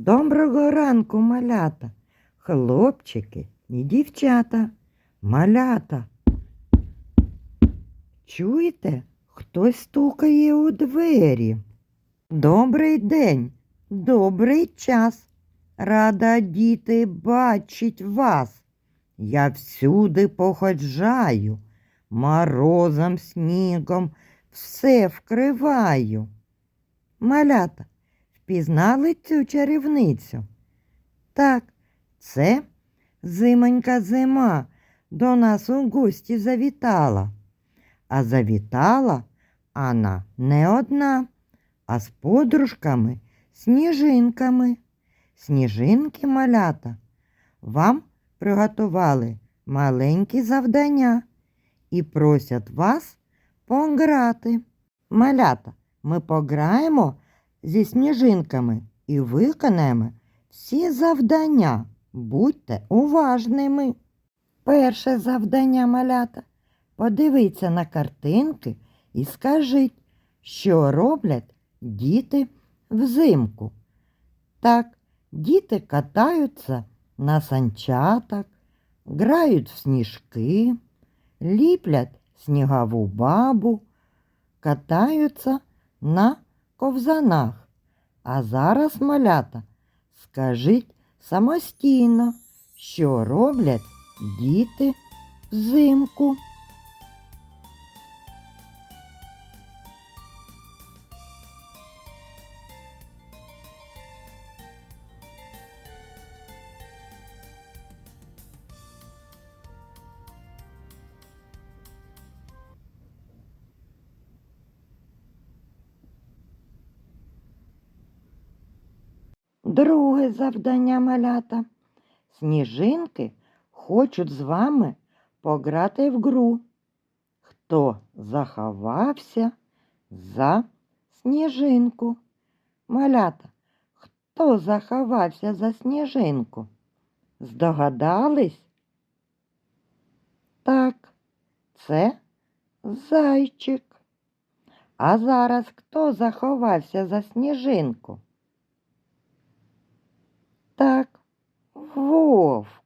Доброго ранку, малята, хлопчики і дівчата, малята. Чуєте, хтось стукає у двері. Добрий день, добрий час. Рада діти бачить вас. Я всюди походжаю, морозом, снігом все вкриваю. Малята, впізнали цю чарівницю? Так, це зимонька зима до нас у гості завітала. А завітала вона не одна, а з подружками сніжинками. Сніжинки малята вам приготували маленькі завдання і просять вас пограти. Малята, ми пограємо зі сніжинками і виконаємо всі завдання. Будьте уважними. Перше завдання малята. Подивіться на картинки і скажіть, що роблять діти взимку. Так, діти катаються на санчатах, грають в сніжки, ліплять снігову бабу, катаються на ковзанах. А зараз, малята, скажіть самостійно, що роблять діти взимку. Друге завдання малята. Сніжинки хочуть з вами пограти в гру. Хто заховався за сніжинку? Малята, хто заховався за сніжинку? Здогадались? Так, це зайчик. А зараз хто заховався за сніжинку? Так, вовк.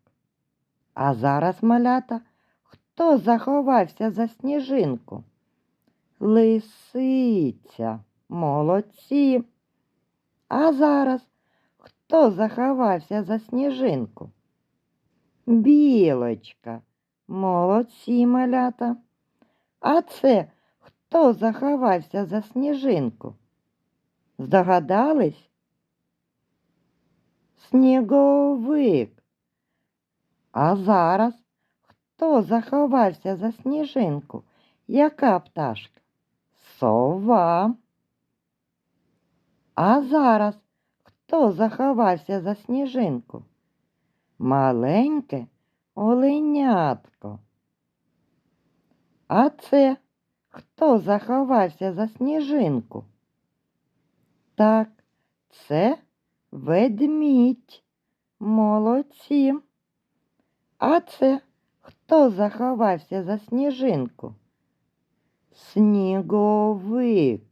А зараз, малята, хто заховався за сніжинку? Лисиця. Молодці. А зараз хто заховався за сніжинку? Білочка. Молодці, малята. А це хто заховався за сніжинку? Здогадались? Сніговик. А зараз хто заховався за сніжинку? Яка пташка? Сова. А зараз хто заховався за сніжинку? Маленьке оленятко. А це хто заховався за сніжинку? Так, це ведмідь. Молодці. А це хто заховався за сніжинку? Сніговик.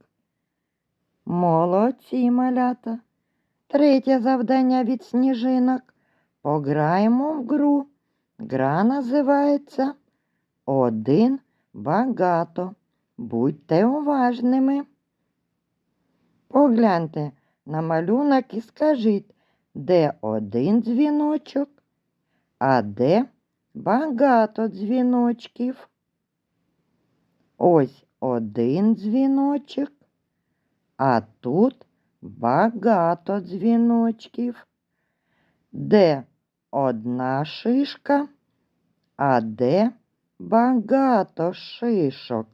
Молодці, малята. Третє завдання від сніжинок. Пограємо в гру. Гра називається Один багато. Будьте уважними. Погляньте на малюнок і скажіть, де один дзвіночок, а де багато дзвіночків. Ось один дзвіночок, а тут багато дзвіночків. Де одна шишка, а де багато шишок.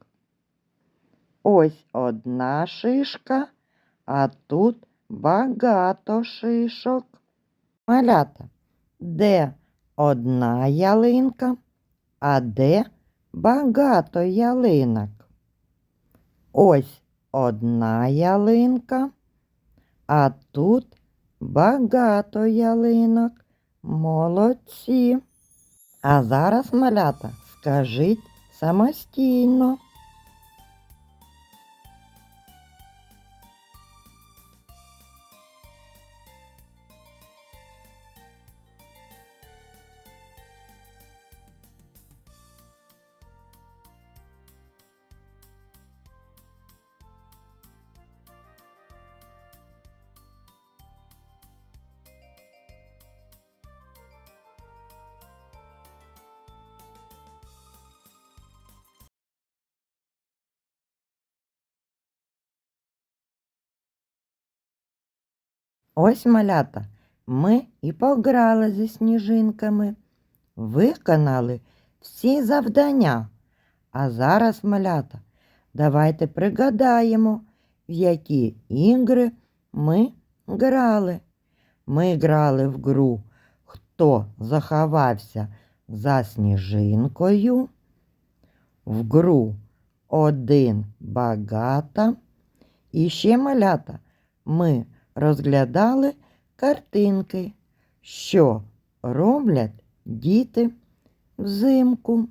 Ось одна шишка, а тут багато шишок. Малята, де одна ялинка, а де багато ялинок. Ось одна ялинка, а тут багато ялинок. Молодці. А зараз, малята, скажіть самостійно. Ось малята, ми і пограли зі сніжинками, виконали всі завдання. А зараз, малята, давайте пригадаємо, в які ігри ми грали. Ми грали в гру Хто заховався за сніжинкою, в гру Один багата. І ще малята ми розглядали картинки, що роблять діти взимку.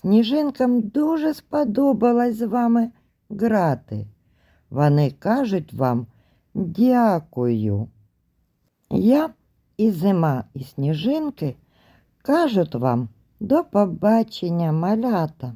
Сніжинкам дуже сподобалось з вами грати. Вони кажуть вам дякую. Я і зима, і сніжинки кажуть вам до побачення, малята.